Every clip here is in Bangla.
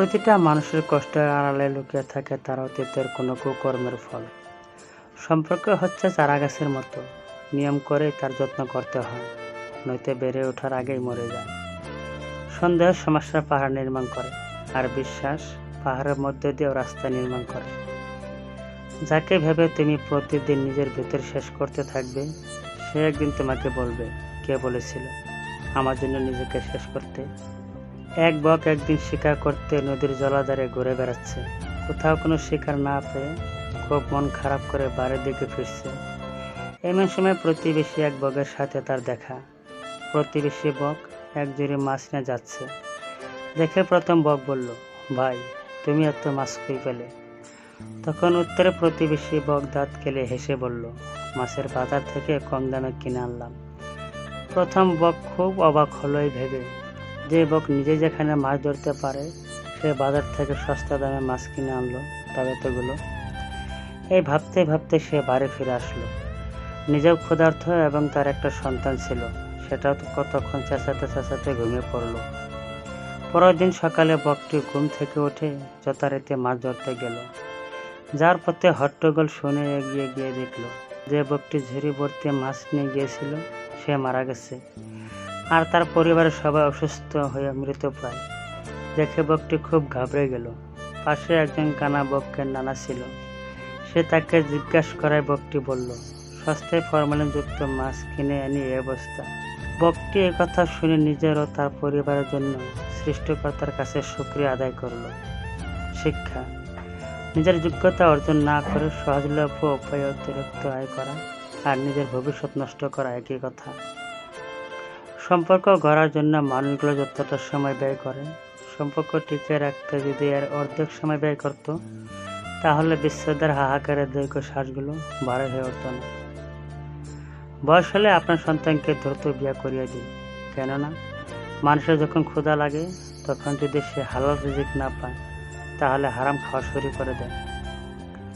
প্রতিটা মানুষের কষ্টের আড়ালে লুকিয়ে থাকে তার অতীতের কোনো কুকর্মের ফল। সম্পর্ক হচ্ছে চারা গাছের মতো। নিয়ম করে তার যত্ন করতে হয় নইতে বেড়ে ওঠার আগেই মরে যায়। সন্দেহের সমস্যা পাহাড় নির্মাণ করে আর বিশ্বাস পাহাড়ের মধ্যে দিয়েও রাস্তা নির্মাণ করে। যাকে ভেবে তুমি প্রতিদিন নিজের ভেতর শেষ করতে থাকবে, সে একদিন তোমাকে বলবে, কে বলেছিল? আমার জন্য নিজেকে শেষ করতে। এক বক একদিন শিকার করতে নদীর জলাধারে ঘুরে বেড়াচ্ছে। কোথাও কোনো শিকার না পেয়ে খুব মন খারাপ করে বাড়ির দিকে ফিরছে। এমন সময় প্রতিবেশী এক বকের সাথে তার দেখা। প্রতিবেশী বক এক জুড়ি মাছ নিয়ে যাচ্ছে। দেখে প্রথম বক বলল, ভাই, তুমি এত মাছ কই পেলে? তখন উত্তরে প্রতিবেশী বক দাঁত কেলে হেসে বলল, মাছের বাজার থেকে কম দামে কিনে আনলাম। প্রথম বক খুব অবাক হলো এই ভেবে। যে বক নিজে যেখানে মাছ ধরতে পারে, সে বাজার থেকে সস্তা দামে মাছ কিনে আনলো তবে তোগুলো এই ভাবতে ভাবতে সে বাড়ি ফিরে আসলো। নিজেও ক্ষুধার্থ এবং তার একটা সন্তান ছিল, সেটাও কতক্ষণ চেঁচাতে চেঁচাতে ঘুমিয়ে পড়ল। পরের দিন সকালে বকটি ঘুম থেকে উঠে যথারীতি মাছ ধরতে গেল। যার পথে হট্টগোল শুনে এগিয়ে গিয়ে দেখল, যে বকটি ঝুড়ি ভর্তি মাছ নিয়ে গিয়েছিল, সে মারা গেছে। আর তার পরিবারের সবাই অসুস্থ হয়ে মৃতপ্রায় দেখে বকটি খুব ঘাবড়ে গেল। পাশে একজন কানা বকের নানা ছিল। সে তাকে জিজ্ঞাসা করায় বকটি বলল, সস্তায় ফরমালিনযুক্ত মাছ কিনে আনি এই অবস্থা। বকটি কথা শুনে নিজের ও তার পরিবারের জন্য সৃষ্টিকর্তার কাছে শুক্রিয়া আদায় করল। শিক্ষা, নিজের যোগ্যতা অর্জন না করে সহজলভ্য উপায়ে অতিরিক্ত আয় করা আর নিজের ভবিষ্যৎ নষ্ট করা একই কথা। সম্পর্ক গড়ার জন্য মানুষগুলো যতটা সময় ব্যয় করে, সম্পর্ক টিকে রাখতে যদি এর অর্ধেক সময় ব্যয় করত, তাহলে বিশ্বদের হাহাকারের দৈর্ঘ্য শ্বাসগুলো বাড়ে হয়ে উঠত না। বয়স হলে আপনার সন্তানকে দ্রুত বিয়ে করিয়ে দিন। কেননা, মানুষের যখন ক্ষুধা লাগে, তখন যদি সে হালাল রিজিক না পায়, তাহলে হারাম খাওয়া শুরু করে দেয়।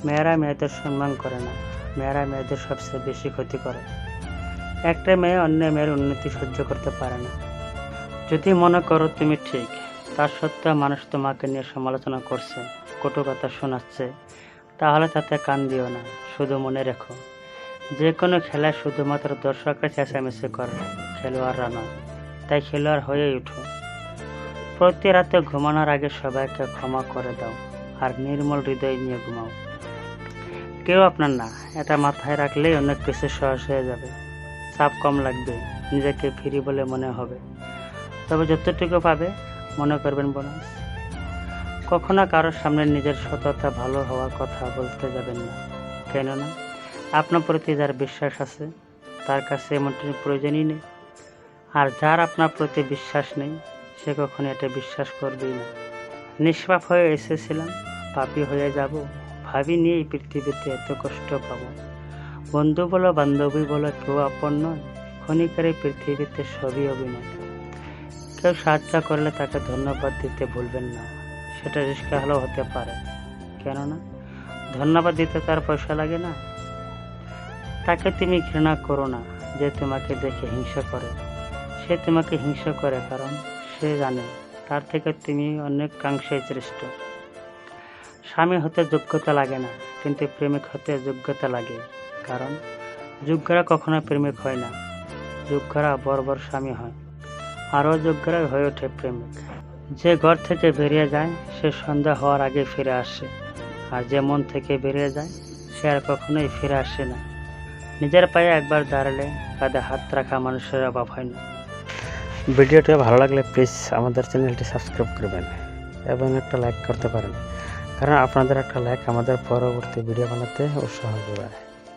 মেয়েরা মেয়েদের সম্মান করে না। মেয়েরা মেয়েদের সবচেয়ে বেশি ক্ষতি করে। একটা মেয়ে অন্য মেয়ের উন্নতি সহ্য করতে পারে না। যদি মনে করো তুমি ঠিক, তার সত্ত্বেও মানুষ তোমাকে নিয়ে সমালোচনা করছে, কটু কথা শোনাচ্ছে, তাহলে তাতে কান দিও না, শুধু মনে রেখো। যে কোনো খেলায় শুধুমাত্র দর্শকরা চেঁচামেচি করে, খেলোয়াড়রা নয়, তাই খেলোয়াড় হয়েই উঠো। প্রতি রাতে ঘুমানোর আগে সবাইকে ক্ষমা করে দাও, আর নির্মল হৃদয় নিয়ে ঘুমাও। কেউ আপনার না, এটা মাথায় রাখলেই অনেক কিছু সহজ হয়ে যাবে। চাপ কম লাগবে, নিজেকে ফ্রি বলে মনে হবে। তবে যতটুকু পাবে, মনে করবেন বোনাস। কখনো কারোর সামনে নিজের সততা ভালো হওয়ার কথা বলতে যাবেন না। কেননা, আপনার প্রতি যার বিশ্বাস আছে, তার কাছে এমনটির প্রয়োজনই নেই। আর যার আপনার প্রতি বিশ্বাস নেই, সে কখনো এটা বিশ্বাস করবেই না। নিষ্পাপ হয়ে এসেছিলাম, পাপি হয়ে যাব, ভাবিনি এই পৃথিবীতে এত কষ্ট পাবো। বন্ধু বলো বান্ধবী বলো কেউ আপন নয়। ক্ষণিকের পৃথিবীতে সবই অভিনয়। কেউ সাহায্য করলে তাকে ধন্যবাদ দিতে ভুলবেন না। সেটা রিস্কা হলেও হতে পারে। কেননা, ধন্যবাদ দিতে তার পয়সা লাগে না। তাকে তুমি ঘৃণা করো না যে তোমাকে দেখে হিংসা করে। সে তোমাকে হিংসা করে কারণ সে জানে তার থেকে তুমি অনেক কাংশে শ্রেষ্ঠ। স্বামী হতে যোগ্যতা লাগে না, কিন্তু প্রেমিক হতে যোগ্যতা লাগে। কারণ যোগ্যরা কখনো প্রেমিক হয় না। যোগ্যরা বর্বর স্বামী হয়। আরও যোগ্যরাই হয়ে ওঠে প্রেমিক। যে ঘর থেকে বেরিয়ে যায়, সে সন্ধ্যা হওয়ার আগে ফিরে আসে। আর যে মন থেকে বেরিয়ে যায়, সে আর কখনোই ফিরে আসে না। নিজের পায়ে একবার দাঁড়ালে কাঁধে হাত রাখা মানুষের অভাব হয় না। ভিডিওটি ভালো লাগলে প্লিজ আমাদের চ্যানেলটি সাবস্ক্রাইব করবেন এবং একটা লাইক করতে পারেন। কারণ আপনাদের একটা লাইক আমাদের পরবর্তী ভিডিও বানাতে উৎসাহ যোগায়।